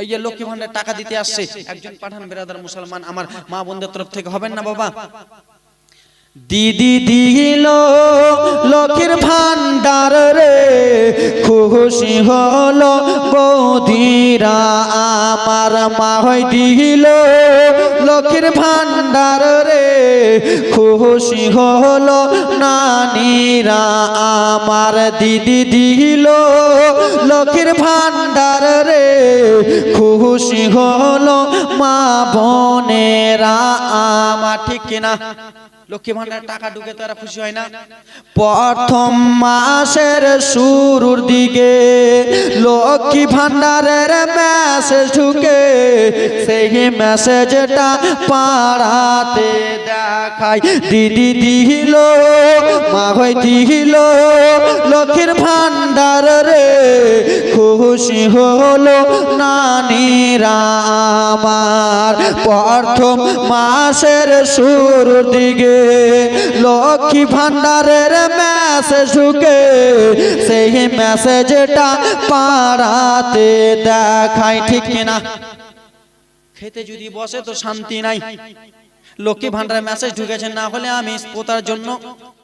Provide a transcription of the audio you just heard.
এই যে লক্ষ্মী ভান্ডার টাকা দিতে আসছে, একজন পাঠান বেরাদার মুসলমান, আমার মা বোনদের তরফ থেকে হবেন না বাবা? দিদি দিল লক্ষ্মীর ভান্ডার রে, খুশি হলো বৌদিরা, আমার মা হয় দিল লক্ষ্মীর ভান্ডার রে, খুশি হলো নানিরা, আমার দিদি দিল লক্ষ্মীর ভান্ডার খুশি হলো মা বোনেরা আমার, ঠিক কিনা? লক্ষ্মী ভান্ডার টাকা ঢুকে তারা খুশি হয় না। প্রথম মাসের শুরুর দিকে লক্ষ্মী ভান্ডারের মেসেজ ঢুকে, সেই মেসেজটা পাড়াতে দেখায় দিদি দিল মা হয় দিল লক্ষ্মীর ভান্ডার রে। খুশি হলো নানিরা আমার। প্রথম মাসের শুরুর দিকে লক্ষ্মী ভান্ডারের মেসেজ ঢুকে সেই মেসেজটা পাড়াতে দেখায় ঠিক কিনা? খেতে যদি বসে তো শান্তি নাই। লক্ষ্মী ভান্ডার মেসেজ ঢুকেছে না হলে আমি পোতার জন্য